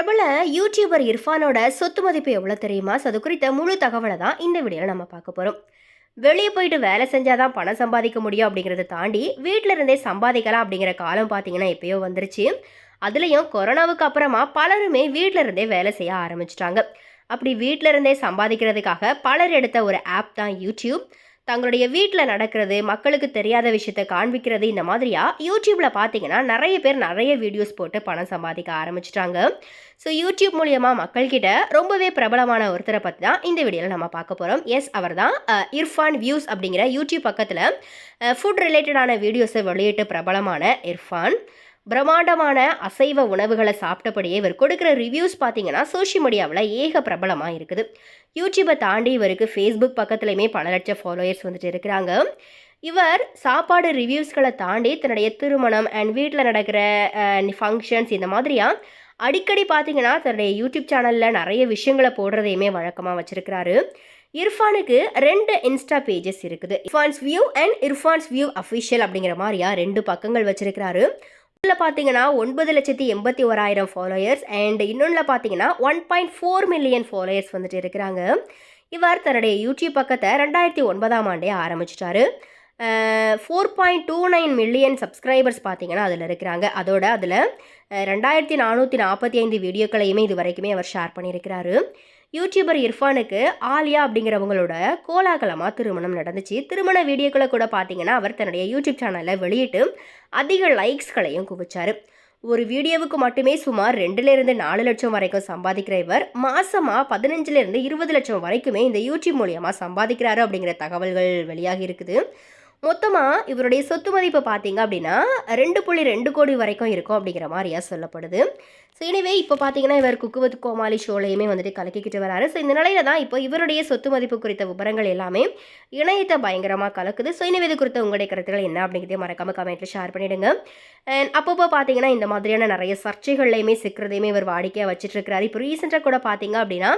பிரபல யூடியூபர் இர்ஃபானோட சொத்து மதிப்பு எவ்வளோ தெரியுமா? So, அது குறித்த முழு தகவலை தான் இந்த வீடியோவில் நம்ம பார்க்க போகிறோம் வெளியே போயிட்டு வேலை செஞ்சால் தான் பணம் சம்பாதிக்க முடியும் அப்படிங்கிறத தாண்டி வீட்டில் இருந்தே சம்பாதிக்கலாம் அப்படிங்கிற காலம் பார்த்தீங்கன்னா எப்பயோ வந்துருச்சு. அதுலேயும் கொரோனாவுக்கு அப்புறமா பலருமே வீட்டில் இருந்தே வேலை செய்ய ஆரம்பிச்சிட்டாங்க. அப்படி வீட்டில் இருந்தே சம்பாதிக்கிறதுக்காக பலர் எடுத்த ஒரு ஆப் தான் யூடியூப் தங்களுடைய வீட்டில் நடக்கிறது மக்களுக்கு தெரியாத விஷயத்த காண்பிக்கிறது இந்த மாதிரியா? யூடியூப்பில் பார்த்தீங்கன்னா நிறைய பேர் நிறைய வீடியோஸ் போட்டு பணம் சம்பாதிக்க ஆரம்பிச்சிட்டாங்க. ஸோ யூடியூப் மூலியமாக மக்கள்கிட்ட ரொம்பவே பிரபலமான ஒருத்தரை பற்றி தான் இந்த வீடியோவில் நம்ம பார்க்க போகிறோம் எஸ் அவர் தான் இர்ஃபான் வியூஸ் அப்படிங்கிற யூடியூப் பக்கத்தில் ஃபுட் ரிலேட்டடான வீடியோஸை வெளியிட்டு பிரபலமான இர்ஃபான். பிரம்மாண்டமான அசைவ உணவுகளை சாப்பிட்டபடியே இவர் கொடுக்குற ரிவ்யூஸ் பார்த்தீங்கன்னா சோஷியல் மீடியாவில் ஏக பிரபலமாக இருக்குது. யூடியூப்பை தாண்டி இவருக்கு ஃபேஸ்புக் பக்கத்துலையுமே பல லட்சம் ஃபாலோயர்ஸ் வந்துட்டு இருக்கிறாங்க. இவர் சாப்பாடு ரிவ்யூஸ்களை தாண்டி தன்னுடைய திருமணம் அண்ட் வீட்டில் நடக்கிற ஃபங்க்ஷன்ஸ் இந்த மாதிரியா அடிக்கடி பார்த்தீங்கன்னா தன்னுடைய யூடியூப் சேனலில் நிறைய விஷயங்களை போடுறதையுமே வழக்கமாக வச்சுருக்கிறாரு. இர்ஃபானுக்கு ரெண்டு இன்ஸ்டா பேஜஸ் இருக்குது. Irfan's view and Irfan's view official அப்படிங்கிற மாதிரியா ரெண்டு பக்கங்கள் வச்சிருக்கிறாரு. இதில் பார்த்தீங்கன்னா ஒன்பது லட்சத்தி எண்பத்தி ஓராயிரம் ஃபாலோயர்ஸ் அண்ட் இன்னொன்றில் பார்த்தீங்கன்னா one point four million followers வந்துட்டு இருக்கிறாங்க. இவர் தன்னுடைய யூடியூப் பக்கத்தை ரெண்டாயிரத்தி ஒன்பதாம் ஆண்டே ஆரம்பிச்சிட்டாரு. Four point two nine million subscribers பார்த்தீங்கன்னா அதில் இருக்கிறாங்க. அதோட அதில் ரெண்டாயிரத்தி நானூற்றி நாற்பத்தி ஐந்து வீடியோக்களையுமே இது வரைக்குமே அவர் ஷேர் பண்ணியிருக்கிறாரு. யூடியூபர் இர்ஃபானுக்கு ஆலியா அப்படிங்கிறவங்களோட கோலாகலமாக திருமணம் நடந்துச்சு. திருமண வீடியோக்களை கூட பார்த்தீங்கன்னா அவர் தன்னுடைய யூடியூப் சேனலில் வெளியிட்டு அதிக லைக்ஸ்களையும் குவிச்சார். ஒரு வீடியோவுக்கு மட்டுமே சுமார் ரெண்டுலேருந்து நாலு லட்சம் வரைக்கும் சம்பாதிக்கிற இவர் மாசமாக பதினஞ்சுலேருந்து இருபது லட்சம் வரைக்குமே இந்த யூடியூப் மூலியமாக சம்பாதிக்கிறாரு அப்படிங்கிற தகவல்கள் வெளியாகி இருக்குது. மொத்தமாக இவருடைய சொத்து மதிப்பு பார்த்தீங்க அப்படின்னா ரெண்டு புள்ளி ரெண்டு கோடி வரைக்கும் இருக்கும் அப்படிங்கிற மாதிரியாக சொல்லப்படுது. ஸோ எனவே இப்போ பார்த்தீங்கன்னா இவர் குக்குவத் கோமாளி ஷோலையுமே வந்துட்டு கலக்கிக்கிட்டு வராரு. ஸோ இந்த நிலையில தான் இப்போ இவருடைய சொத்து மதிப்பு குறித்த விவரங்கள் எல்லாமே இணையத்தை பயங்கரமாக கலக்குது. ஸோ எனவே இது குறித்த உங்களுடைய கருத்துக்கள் என்ன அப்படிங்கிறதே மறக்காம கமெண்ட்டில் ஷேர் பண்ணிடுங்க. அண்ட் அப்பப்போ பார்த்தீங்கன்னா இந்த மாதிரியான நிறைய சர்ச்சைகள்லையுமே சிக்கிறதையுமே இவர் வாடிக்கையாக வச்சுட்டு இருக்கிறாரு. இப்போ ரீசெண்டாக கூட பார்த்தீங்க அப்படின்னா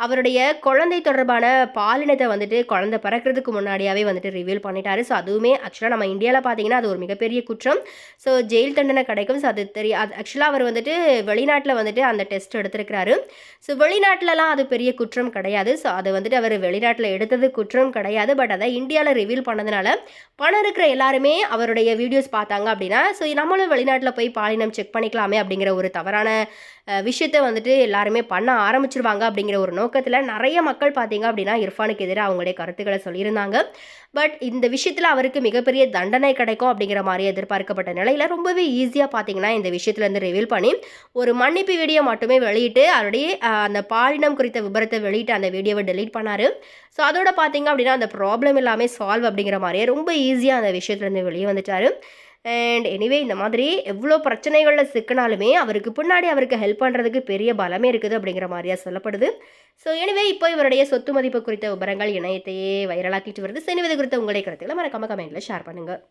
அவருடைய குழந்தை தொடர்பான பாலினத்தை வந்துட்டு குழந்தை பிறக்கிறதுக்கு முன்னாடியாவே வந்துட்டு ரிவீல் பண்ணிட்டாரு. ஸோ அதுவுமே ஆக்சுவலாக நம்ம இந்தியாவில் பார்த்தீங்கன்னா அது ஒரு மிகப்பெரிய குற்றம். ஸோ ஜெயில் தண்டனை கிடைக்கும். ஸோ அது தெரிய அது ஆக்சுவலாக அவர் வந்துட்டு வெளிநாட்டில் வந்துட்டு அந்த டெஸ்ட் எடுத்திருக்கிறாரு. ஸோ வெளிநாட்டிலலாம் அது பெரிய குற்றம் கிடையாது. ஸோ அதை வந்துட்டு அவர் வெளிநாட்டில் எடுத்தது குற்றம் கிடையாது. பட் அதை இந்தியாவில் ரிவீல் பண்ணதுனால பணம் இருக்கிற எல்லாருமே அவருடைய வீடியோஸ் பார்த்தாங்க அப்படின்னா ஸோ நம்மளும் வெளிநாட்டில் போய் பாலினம் செக் பண்ணிக்கலாமே அப்படிங்கிற ஒரு தவறான விஷயத்தை வந்துட்டு எல்லாருமே பண்ண ஆரம்பிச்சிருவாங்க அப்படிங்கிற ஒரு நோக்கத்தில் நிறைய மக்கள் பார்த்தீங்க அப்படின்னா இர்ஃபானுக்கு எதிராக அவங்களுடைய கருத்துக்களை சொல்லியிருந்தாங்க. பட் இந்த விஷயத்தில் அவருக்கு மிகப்பெரிய தண்டனை கிடைக்கும் அப்படிங்கிற மாதிரி எதிர்பார்க்கப்பட்ட நிலையில் ரொம்பவே ஈஸியாக பார்த்தீங்கன்னா இந்த விஷயத்துலேருந்து ரிவீல் பண்ணி ஒரு மன்னிப்பு வீடியோ மட்டுமே வெளியிட்டு அவருடைய அந்த பாலினம் குறித்த விபரத்தை வெளியிட்டு அந்த வீடியோவை டெலீட் பண்ணார். ஸோ அதோட பார்த்தீங்க அப்படின்னா அந்த ப்ராப்ளம் எல்லாமே சால்வ் அப்படிங்கிற மாதிரியே ரொம்ப ஈஸியாக அந்த விஷயத்துலேருந்து வெளியே வந்துட்டார். அண்ட் எனிவே இந்த மாதிரி எவ்வளோ பிரச்சனைகளில் சிக்கினாலுமே அவருக்கு பின்னாடி அவருக்கு ஹெல்ப் பண்ணுறதுக்கு பெரிய பலமே இருக்குது அப்படிங்கிற மாதிரியா சொல்லப்படுது. ஸோ எனிவே இப்போ இவருடைய சொத்து மதிப்பு குறித்த விவரங்கள் இணையத்தையே வைரலாக்கிட்டு வருது. ஸோ எனவே குறித்த உங்களுடைய கருத்துக்களை மறக்காம கமெண்ட்டில் ஷேர் பண்ணுங்கள்